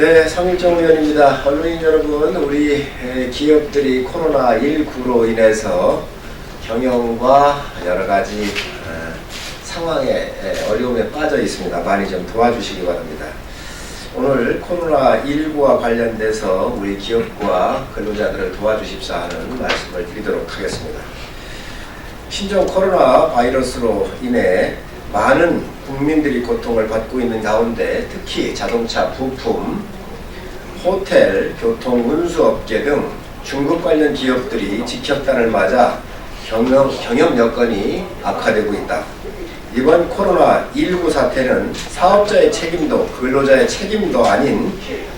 네, 성일정 의원입니다. 언론인 여러분, 우리 에, 기업들이 코로나19로 인해서 경영과 여러 가지 어, 상황에 에, 어려움에 빠져 있습니다. 많이 좀 도와주시기 바랍니다. 오늘 코로나19와 관련돼서 우리 기업과 근로자들을 도와주십사 하는 말씀을 드리도록 하겠습니다. 신종 코로나 바이러스로 인해 많은 국민들이 고통을 받고 있는 가운데 특히 자동차 부품, 호텔, 교통, 운수업계 등 중국 관련 기업들이 직격탄을 맞아 경영, 경영 여건이 악화되고 있다. 이번 코로나19 사태는 사업자의 책임도 근로자의 책임도 아닌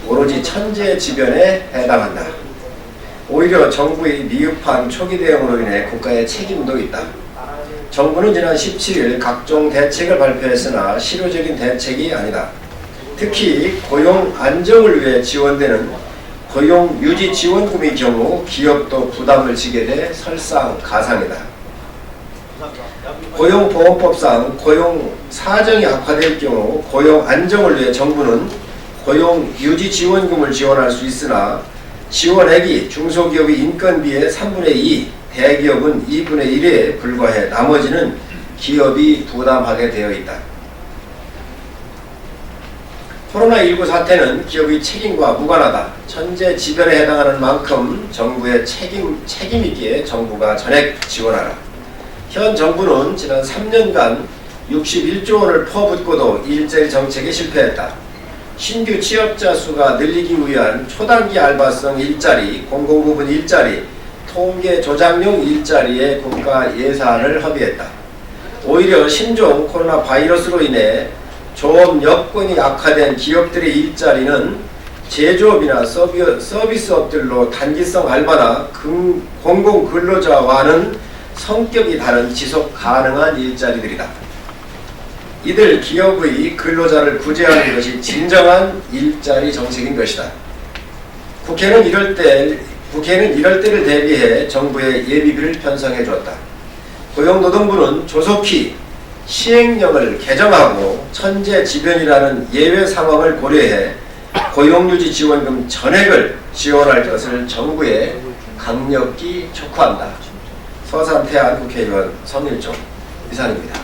오로지 천재지변에 해당한다. 오히려 정부의 미흡한 초기 대응으로 인해 국가의 책임도 있다. 정부는 지난 17일 각종 대책을 발표했으나 실효적인 대책이 아니다. 특히 고용 안정을 위해 지원되는 고용 유지 지원금의 경우 기업도 부담을 지게 돼 설상가상이다. 고용보험법상 고용 사정이 악화될 경우 고용 안정을 위해 정부는 고용 유지 지원금을 지원할 수 있으나 지원액이 중소기업의 인건비의 3분의 2, 대기업은 2분의 1에 불과해 나머지는 기업이 부담하게 되어 있다. 코로나19 사태는 기업의 책임과 무관하다. 천재 지변에 해당하는 만큼 정부의 책임, 책임이기에 정부가 전액 지원하라. 현 정부는 지난 3년간 61조 원을 퍼붓고도 일자리 정책에 실패했다. 신규 취업자 수가 늘리기 위한 초단기 알바성 일자리, 공공부문 일자리, 통계 조작용 일자리에 국가 예산을 허비했다. 오히려 신종 코로나 바이러스로 인해 조업 여건이 악화된 기업들의 일자리는 제조업이나 서비, 서비스업들로 단기성 알바나 금, 공공 근로자와는 성격이 다른 지속 가능한 일자리들이다. 이들 기업의 근로자를 구제하는 것이 진정한 일자리 정책인 것이다. 국회는 이럴 때 국회는 이럴 때를 대비해 정부의 예비비를 편성해 줬다. 고용노동부는 조속히 시행령을 개정하고 천재지변이라는 예외 상황을 고려해 고용유지 지원금 전액을 지원할 것을 정부에 강력히 촉구한다. 서산 태안 국회의원 성일종 이상입니다.